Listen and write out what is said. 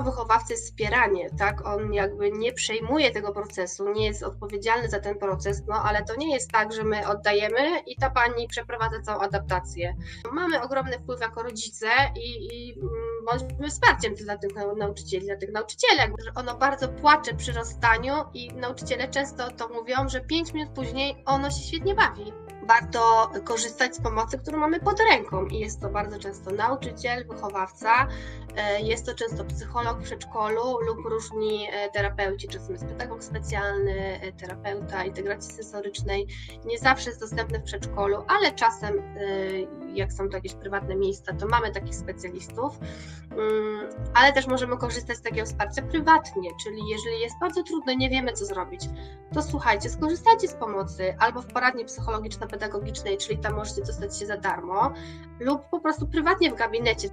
wychowawcy jest wspieranie, tak? On jakby nie przejmuje tego procesu, nie jest odpowiedzialny za ten proces, no ale to nie jest tak, że my oddajemy i ta pani przeprowadza całą adaptację. Mamy ogromny wpływ jako rodzice i, i mm, bądźmy wsparciem dla tych nau- nauczycieli, dla tych nauczycielek, ono bardzo płacze przy rozstaniu i nauczyciele często to mówią, że pięć minut później ono się świetnie bawi. Warto korzystać z pomocy, którą mamy pod ręką i jest to bardzo często nauczyciel, wychowawca, E, Jest to często psycholog w przedszkolu lub różni e, terapeuci, czasem jest pedagog specjalny, e, terapeuta integracji sensorycznej. Nie zawsze jest dostępny w przedszkolu, ale czasem, jak są to jakieś prywatne miejsca, to mamy takich specjalistów. Mm, Ale też możemy korzystać z takiego wsparcia prywatnie, czyli jeżeli jest bardzo trudno i nie wiemy, co zrobić, to słuchajcie, skorzystajcie z pomocy albo w poradni psychologiczno-pedagogicznej, czyli tam możecie dostać się za darmo, lub po prostu prywatnie w gabinecie